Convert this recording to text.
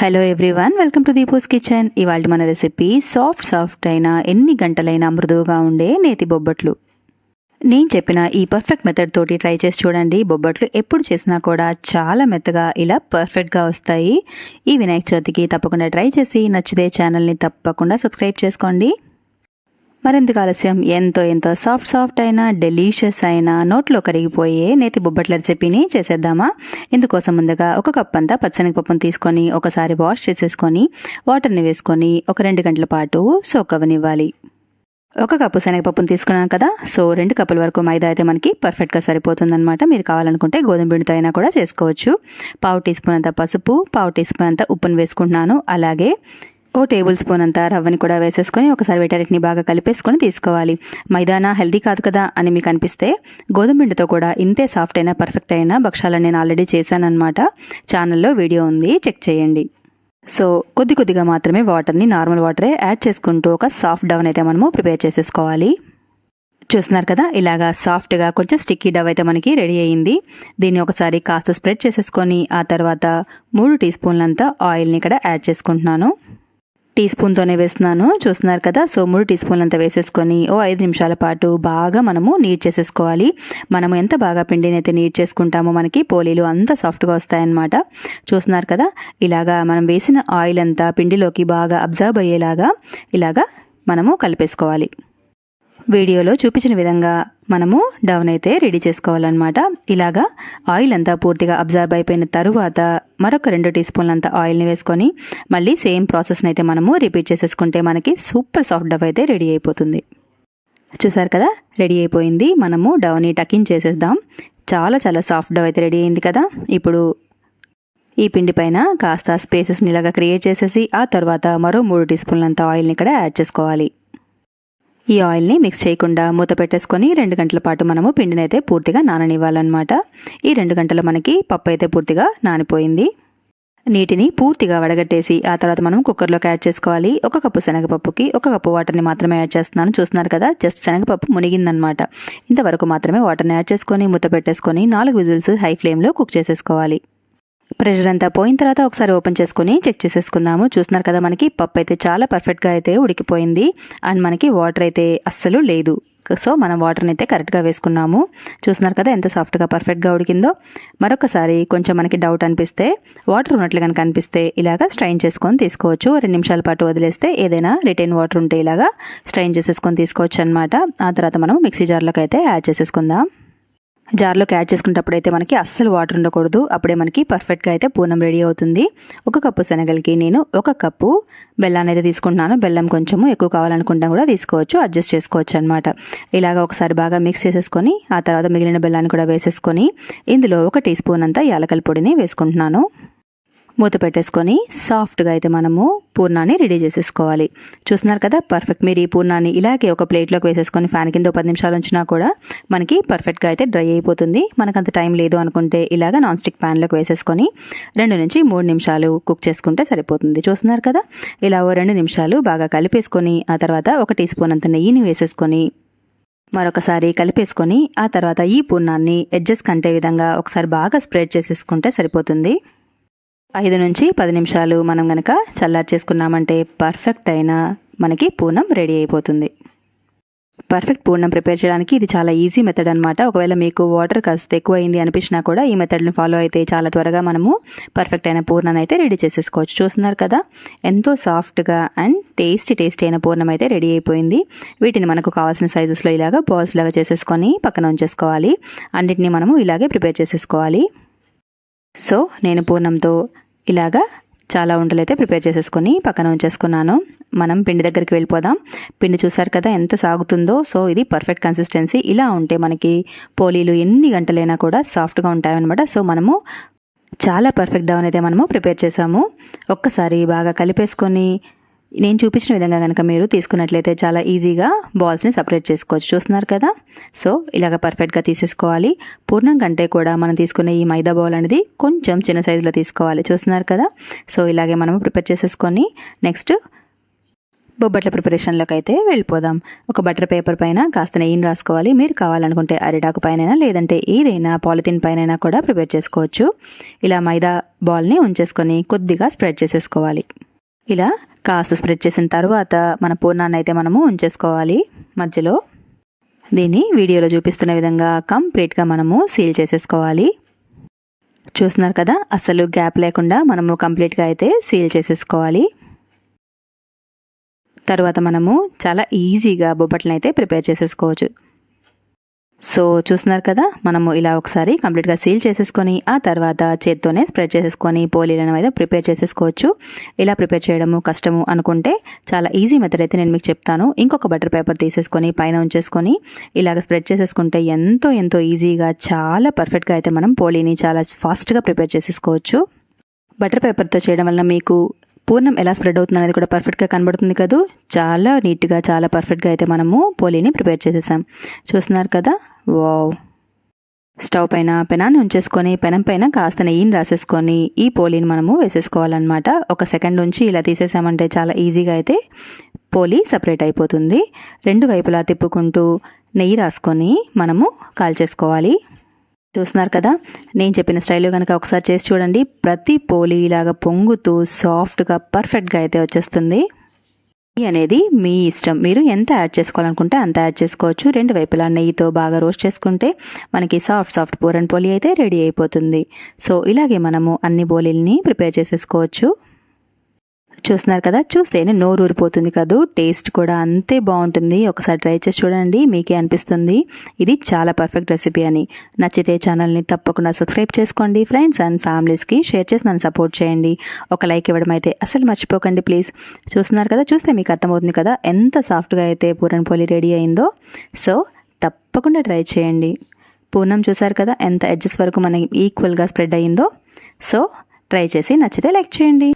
Hello everyone welcome to Deepu's kitchen ఇవాళ మన recipe soft soft అయినా ఎన్ని గంటలైనా మృదువుగా ఉండే నేతి బొబ్బట్లు. నేను చెప్పిన ఈ పర్ఫెక్ట్ మెథడ్ తోటి ట్రై చేసి చూడండి. బొబ్బట్లు ఎప్పుడు చేసినా కూడా చాలా మెత్తగా ఇలా పర్ఫెక్ట్గా వస్తాయి. ఈ వినాయక చవితికి తప్పకుండా ట్రై చేసి నచ్చితే ఛానల్ని తప్పకుండా సబ్స్క్రైబ్ చేసుకోండి. మరెందుకు ఆలస్యం? ఎంతో ఎంతో సాఫ్ట్ సాఫ్ట్ అయినా డెలీషియస్ అయినా నోట్లో కరిగిపోయే నేతి బొబ్బట్ల రెసిపీని చేసేద్దామా? ఇందుకోసం ముందుగా ఒక కప్ అంతా పచ్చనగపప్పును తీసుకొని ఒకసారి వాష్ చేసేసుకొని వాటర్ని వేసుకొని ఒక రెండు గంటల పాటు సోక్ అవ్వనివ్వాలి ఒక కప్పు శనగపప్పును తీసుకున్నాను కదా సో రెండు కప్పుల వరకు మైదా అయితే మనకి పర్ఫెక్ట్గా సరిపోతుందనమాట మీరు కావాలనుకుంటే గోధుమ పిండితో అయినా కూడా చేసుకోవచ్చు. పావు టీ స్పూన్ అంత పసుపు పావు టీ స్పూన్ అంత ఉప్పును వేసుకుంటున్నాను. అలాగే ఓ టేబుల్ స్పూన్ అంతా రవ్వని కూడా వేసేసుకొని ఒకసారి వీటన్నిటిని బాగా కలిపేసుకొని తీసుకోవాలి. మైదానా హెల్దీ కాదు కదా అని మీకు అనిపిస్తే గోధుమ పిండితో కూడా ఇంతే సాఫ్ట్ అయినా పర్ఫెక్ట్ అయినా భక్షాలను నేను ఆల్రెడీ చేశానన్నమాట. ఛానల్లో వీడియో ఉంది చెక్ చేయండి. సో కొద్ది కొద్దిగా మాత్రమే వాటర్ని నార్మల్ వాటరే యాడ్ చేసుకుంటూ ఒక సాఫ్ట్ డౌన్ అయితే మనము ప్రిపేర్ చేసేసుకోవాలి. చూస్తున్నారు కదా ఇలాగా సాఫ్ట్గా కొంచెం స్టిక్కీ డవ్ అయితే మనకి రెడీ అయ్యింది దీన్ని ఒకసారి కాస్త స్ప్రెడ్ చేసేసుకొని ఆ తర్వాత మూడు టీ స్పూన్లంతా ఆయిల్ని ఇక్కడ యాడ్ చేసుకుంటున్నాను. టీ స్పూన్తోనే వేస్తున్నాను. చూస్తున్నారు కదా? సో మూడు టీ స్పూన్లు అంతా వేసేసుకొని ఓ ఐదు నిమిషాల పాటు బాగా మనము నీట్ చేసేసుకోవాలి. మనము ఎంత బాగా పిండిని అయితే నీట్ చేసుకుంటామో మనకి పోలీలు అంత సాఫ్ట్గా వస్తాయన్నమాట. చూస్తున్నారు కదా? ఇలాగా మనం వేసిన ఆయిల్ అంతా పిండిలోకి బాగా అబ్జర్వ్ అయ్యేలాగా ఇలాగా మనము కలిపేసుకోవాలి. వీడియోలో చూపించిన విధంగా మనము డౌన్ అయితే రెడీ చేసుకోవాలన్నమాట. ఇలాగా ఆయిల్ అంతా పూర్తిగా అబ్జర్వ్ అయిపోయిన తరువాత మరొక రెండు టీ స్పూన్లు అంతా ఆయిల్ని వేసుకొని మళ్ళీ సేమ్ ప్రాసెస్ని అయితే మనము రిపీట్ చేసేసుకుంటే మనకి సూపర్ సాఫ్ట్ డవ్ అయితే రెడీ అయిపోతుంది. చూసారు కదా? రెడీ అయిపోయింది. మనము డవ్ని టకిన్ చేసేద్దాం. చాలా చాలా సాఫ్ట్ డవ్ అయితే రెడీ అయింది కదా? ఇప్పుడు ఈ పిండి పైన కాస్త స్పేసెస్ని ఇలాగా క్రియేట్ చేసేసి ఆ తర్వాత మరో మూడు టీ స్పూన్లంత ఆయిల్ని ఇక్కడ యాడ్ చేసుకోవాలి. ఈ ఆయిల్ని మిక్స్ చేయకుండా మూత పెట్టేసుకొని రెండు గంటల పాటు మనము పిండిని అయితే పూర్తిగా నాననివ్వాలన్నమాట. ఈ రెండు గంటలు మనకి పప్పు అయితే పూర్తిగా నానిపోయింది. నీటిని పూర్తిగా వడగట్టేసి ఆ తర్వాత మనం కుక్కర్లోకి యాడ్ చేసుకోవాలి. ఒక కప్పు శనగపప్పుకి ఒక కప్పు వాటర్ని మాత్రమే యాడ్ చేస్తున్నాను. చూస్తున్నారు కదా జస్ట్ శనగపప్పు మునిగిందనమాట ఇంతవరకు మాత్రమే వాటర్ని యాడ్ చేసుకొని మూత పెట్టేసుకొని నాలుగు విజిల్స్ హై ఫ్లేమ్లో కుక్ చేసేసుకోవాలి. ప్రెషర్ అంతా పోయిన తర్వాత ఒకసారి ఓపెన్ చేసుకుని చెక్ చేసేసుకుందాము. చూస్తున్నారు కదా మనకి పప్పు అయితే చాలా పర్ఫెక్ట్గా అయితే ఉడికిపోయింది. అండ్ మనకి వాటర్ అయితే అస్సలు లేదు. సో మనం వాటర్ని అయితే కరెక్ట్గా వేసుకున్నాము. చూస్తున్నారు కదా ఎంత సాఫ్ట్గా పర్ఫెక్ట్గా ఉడికిందో. మరొకసారి కొంచెం మనకి డౌట్ అనిపిస్తే వాటర్ ఉన్నట్లు కనుక అనిపిస్తే ఇలాగా స్ట్రైన్ చేసుకొని తీసుకోవచ్చు. రెండు నిమిషాల పాటు వదిలేస్తే ఏదైనా రిటైన్ వాటర్ ఉంటే ఇలాగా స్ట్రైన్ చేసేసుకొని తీసుకోవచ్చు అనమాట ఆ తర్వాత మనం మిక్సీ జార్లోకి అయితే యాడ్ చేసేసుకుందాం. జార్లోకి యాడ్ చేసుకునేటప్పుడు అయితే మనకి అస్సలు వాటర్ ఉండకూడదు. అప్పుడే మనకి పర్ఫెక్ట్గా అయితే పూనం రెడీ అవుతుంది. ఒక కప్పు శనగలకి నేను ఒక కప్పు బెల్లాన్ని అయితే తీసుకుంటున్నాను. బెల్లం కొంచెము ఎక్కువ కావాలనుకుంటా కూడా తీసుకోవచ్చు అడ్జస్ట్ చేసుకోవచ్చు అనమాట ఇలాగ ఒకసారి బాగా మిక్స్ చేసేసుకొని ఆ తర్వాత మిగిలిన బెల్లాన్ని కూడా వేసేసుకొని ఇందులో ఒక టీ స్పూన్ అంతా యాలకల పొడిని వేసుకుంటున్నాను. మూత పెట్టేసుకొని సాఫ్ట్గా అయితే మనము పూర్ణాన్ని రెడీ చేసేసుకోవాలి. చూస్తున్నారు కదా పర్ఫెక్ట్ మీరు ఈ పూర్ణాన్ని ఇలాగే ఒక ప్లేట్లోకి వేసేసుకొని ఫ్యాన్ కింద పది నిమిషాలు ఉంచినా కూడా మనకి పర్ఫెక్ట్గా అయితే డ్రై అయిపోతుంది. మనకు అంత టైం లేదు అనుకుంటే ఇలాగ నాన్ స్టిక్ ప్యాన్లోకి వేసేసుకొని రెండు నుంచి మూడు నిమిషాలు కుక్ చేసుకుంటే సరిపోతుంది. చూస్తున్నారు కదా ఇలా ఓ రెండు నిమిషాలు బాగా కలిపేసుకొని ఆ తర్వాత ఒక టీ స్పూన్ అంత నెయ్యిని వేసేసుకొని మరొకసారి కలిపేసుకొని ఆ తర్వాత ఈ పూర్ణాన్ని ఎడ్జెస్ కంటే విధంగా ఒకసారి బాగా స్ప్రెడ్ చేసేసుకుంటే సరిపోతుంది. ఐదు నుంచి పది నిమిషాలు మనం గనక చల్లారి చేసుకున్నామంటే పర్ఫెక్ట్ అయిన మనకి పూర్ణం రెడీ అయిపోతుంది. పర్ఫెక్ట్ పూర్ణం ప్రిపేర్ చేయడానికి ఇది చాలా ఈజీ మెథడ్ అనమాట ఒకవేళ మీకు వాటర్ కాస్త ఎక్కువైంది అనిపించినా కూడా ఈ మెథడ్ని ఫాలో అయితే చాలా త్వరగా మనము పర్ఫెక్ట్ అయిన పూర్ణాన్ని అయితే రెడీ చేసేసుకోవచ్చు. చూస్తున్నారు కదా ఎంతో సాఫ్ట్గా అండ్ టేస్టీ టేస్టీ అయిన పూర్ణం అయితే రెడీ అయిపోయింది. వీటిని మనకు కావాల్సిన సైజెస్లో ఇలాగా బాల్స్ లాగా చేసేసుకొని పక్కన ఉంచేసుకోవాలి. అన్నిటిని మనము ఇలాగే ప్రిపేర్ చేసేసుకోవాలి. సో నేను పూర్ణంతో ఇలాగా చాలా ఉండలు అయితే ప్రిపేర్ చేసేసుకొని పక్కన ఉంచేసుకున్నాను. మనం పిండి దగ్గరికి వెళ్ళిపోదాం. పిండి చూసారు కదా ఎంత సాగుతుందో. సో ఇది పర్ఫెక్ట్ కన్సిస్టెన్సీ ఇలా ఉంటే మనకి పోలీలు ఎన్ని గంటలైనా కూడా సాఫ్ట్గా ఉంటాయన్నమాట. సో మనము చాలా పర్ఫెక్ట్ డౌన్ అయితే మనము ప్రిపేర్ చేసాము. ఒక్కసారి బాగా కలిపేసుకొని నేను చూపించిన విధంగా కనుక మీరు తీసుకున్నట్లయితే చాలా ఈజీగా బాల్స్ని సపరేట్ చేసుకోవచ్చు. చూస్తున్నారు కదా? సో ఇలాగ పర్ఫెక్ట్గా తీసేసుకోవాలి. పూర్ణం కంటే కూడా మనం తీసుకునే ఈ మైదా బౌల్ అనేది కొంచెం చిన్న సైజులో తీసుకోవాలి. చూస్తున్నారు కదా? సో ఇలాగే మనము ప్రిపేర్ చేసేసుకొని నెక్స్ట్ బొబ్బట్ల ప్రిపరేషన్లోకి అయితే వెళ్ళిపోదాం. ఒక బటర్ పేపర్ పైన కాస్త నెయ్యిని రాసుకోవాలి. మీరు కావాలనుకుంటే అరిటాకు పైన లేదంటే ఏదైనా పాలిథిన్ పైన కూడా ప్రిపేర్ చేసుకోవచ్చు. ఇలా మైదా బాల్ని ఉంచేసుకొని కొద్దిగా స్ప్రెడ్ చేసేసుకోవాలి. ఇలా కాస్త స్ప్రెడ్ చేసిన తర్వాత మన పూర్ణాన్ని అయితే మనము ఉంచేసుకోవాలి మధ్యలో. దీన్ని వీడియోలో చూపిస్తున్న విధంగా కంప్లీట్గా మనము సీల్ చేసేసుకోవాలి. చూస్తున్నారు కదా అసలు గ్యాప్ లేకుండా మనము కంప్లీట్గా అయితే సీల్ చేసేసుకోవాలి. తర్వాత మనము చాలా ఈజీగా బొబ్బట్లను అయితే ప్రిపేర్ చేసేసుకోవచ్చు. సో చూస్తున్నారు కదా మనము ఇలా ఒకసారి కంప్లీట్గా సీల్ చేసేసుకొని ఆ తర్వాత చేత్తోనే స్ప్రెడ్ చేసేసుకొని పోలీలను అయితే ప్రిపేర్ చేసేసుకోవచ్చు. ఇలా ప్రిపేర్ చేయడము కష్టము అనుకుంటే చాలా ఈజీ మెథడ్ అయితే నేను మీకు చెప్తాను. ఇంకొక బటర్ పేపర్ తీసేసుకొని పైన ఉంచేసుకొని ఇలాగ స్ప్రెడ్ చేసేసుకుంటే ఎంతో ఎంతో ఈజీగా చాలా పర్ఫెక్ట్గా అయితే మనం పోలీని చాలా ఫాస్ట్గా ప్రిపేర్ చేసేసుకోవచ్చు. బటర్ పేపర్తో చేయడం వల్ల మీకు పూర్ణం ఎలా స్ప్రెడ్ అవుతుంది అనేది కూడా పర్ఫెక్ట్గా కనబడుతుంది కదా. చాలా నీట్గా చాలా పర్ఫెక్ట్గా అయితే మనము పోలీని ప్రిపేర్ చేసేసాం. చూస్తున్నారు కదా? వావ్ స్టవ్ పైన పెనాన్ని ఉంచేసుకొని పెనం పైన కాస్త నెయ్యిని రాసేసుకొని ఈ పోలీని మనము వేసేసుకోవాలన్నమాట. ఒక సెకండ్ ఉంచి ఇలా తీసేసామంటే చాలా ఈజీగా అయితే పోలీ సపరేట్ అయిపోతుంది. రెండు వైపులా తిప్పుకుంటూ నెయ్యి రాసుకొని మనము కాల్చేసుకోవాలి. చూస్తున్నారు కదా? నేను చెప్పిన స్టైల్లో కనుక ఒకసారి చేసి చూడండి. ప్రతి పోలీ ఇలాగా పొంగుతూ సాఫ్ట్గా పర్ఫెక్ట్గా అయితే వచ్చేస్తుంది. నెయ్యి అనేది మీ ఇష్టం. మీరు ఎంత యాడ్ చేసుకోవాలనుకుంటే అంత యాడ్ చేసుకోవచ్చు. రెండు వైపులా నెయ్యితో బాగా రోస్ట్ చేసుకుంటే మనకి సాఫ్ట్ సాఫ్ట్ పూరన్ పోలి అయితే రెడీ అయిపోతుంది. సో ఇలాగే మనము అన్ని పోలీల్ని ప్రిపేర్ చేసేసుకోవచ్చు. చూస్తున్నారు కదా చూస్తేనే నోరు ఊరిపోతుంది కదూ. టేస్ట్ కూడా అంతే బాగుంటుంది. ఒకసారి ట్రై చేసి చూడండి మీకే అనిపిస్తుంది. ఇది చాలా పర్ఫెక్ట్ రెసిపీ అని. నచ్చితే ఛానల్ని తప్పకుండా సబ్స్క్రైబ్ చేసుకోండి. ఫ్రెండ్స్ అండ్ ఫ్యామిలీస్కి షేర్ చేసి నన్ను సపోర్ట్ చేయండి. ఒక లైక్ ఇవ్వడం అయితే అసలు మర్చిపోకండి ప్లీజ్. చూస్తున్నారు కదా చూస్తే మీకు అర్థమవుతుంది కదా ఎంత సాఫ్ట్గా అయితే పూరన్ పోలి రెడీ అయిందో. సో తప్పకుండా ట్రై చేయండి. పూర్ణం చూసారు కదా ఎంత ఎడ్జెస్ వరకు మనకి ఈక్వల్గా స్ప్రెడ్ అయ్యిందో సో ట్రై చేసి నచ్చితే లైక్ చేయండి.